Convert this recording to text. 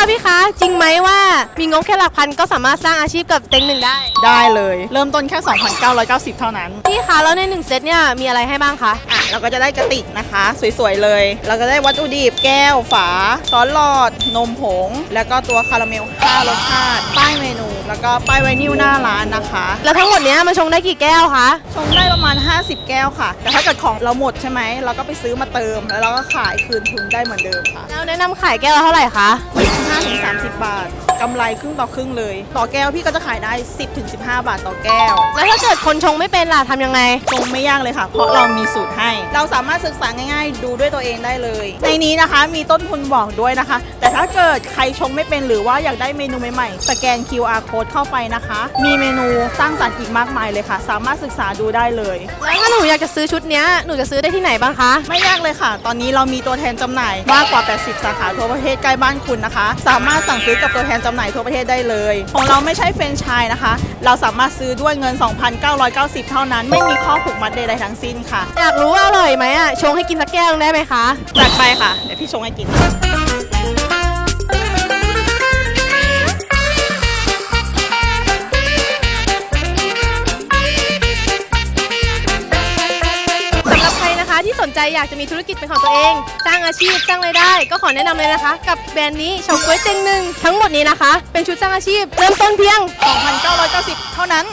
คะพี่คะจริงไหมว่ามีงบแค่หลักพันก็สามารถสร้างอาชีพกับเต็งหนึ่งได้ได้เลย เริ่มต้นแค่ 2,990 เท่านั้น พี่คะแล้วในหนึ่งเซตเนี่ยมีอะไรให้บ้างคะอะเราก็จะได้กระติกนะคะ สวยๆเลย เราก็ได้วัตถุดิบแก้วฝาช้อนหลอด นมผง แล้วก็ตัวคาราเมล5รสชาติป้ายเมนู แล้วก็ป้ายไวนิลหน้าร้านนะคะ แล้วทั้งหมดเนี้ยมันชงได้กี่แก้วคะชงได้ประมาณ 50 แก้วค่ะ แต่ถ้าเกิดของเราหมดใช่ไหมเราก็ไปซื้อมาเติม แล้วเราก็ขายคืนทุนได้เหมือนเดิมค่ะ แล้วแนะนำขายแก้วละเท่าไหร่คะ 30 บาท กำไรครึ่งต่อครึ่งเลย ต่อแก้วพี่ก็จะขายได้ 10-15 บาทต่อแก้ว แล้วถ้าเกิดคนชงไม่เป็นล่ะทำยังไงชงไม่ยากเลยค่ะ เพราะเรามีสูตรให้ เราสามารถศึกษาง่ายๆ ดูด้วยตัวเองได้เลย ในนี้นะคะมีต้นทุนบอกด้วยนะคะ แต่ถ้าเกิดใครชงไม่เป็นหรือว่าอยากได้เมนูใหม่ๆ สแกน QR code เข้าไปนะคะ มีเมนูสร้างสรรค์อีกมากมายเลยค่ะ สามารถศึกษาดูได้เลย แล้วถ้าหนูอยากจะซื้อชุดเนี้ยหนูจะซื้อได้ที่ไหนบ้างคะ ไม่ยากเลยค่ะ ตอนนี้เรามีตัวแทนจำหน่ายมากกว่า 80 สาขาทั่วประเทศใกล้บ้านคุณนะคะ สามารถสั่งซื้อกับตัวแทนจำหน่ายทั่วประเทศได้เลย ของเราไม่ใช่แฟรนไชส์นะคะ เราสามารถซื้อด้วยเงิน 2,990 เท่านั้น ไม่มีข้อผูกมัดใดๆทั้งสิ้นค่ะ อยากรู้ว่าอร่อยไหมอะ ชงให้กินสักแก้วหนึ่งได้ไหมคะ จัดไปค่ะ เดี๋ยวพี่ชงให้กิน สนใจอยากจะมีธุรกิจเป็นของตัวเอง สร้างอาชีพสร้างรายได้ ก็ขอแนะนำเลยนะคะ กับแบรนด์นี้เฉาก๊วยเต็งหนึ่งทั้งหมดนี้นะคะ เป็นชุดสร้างอาชีพเริ่มต้นเพียง 2,990 เท่านั้น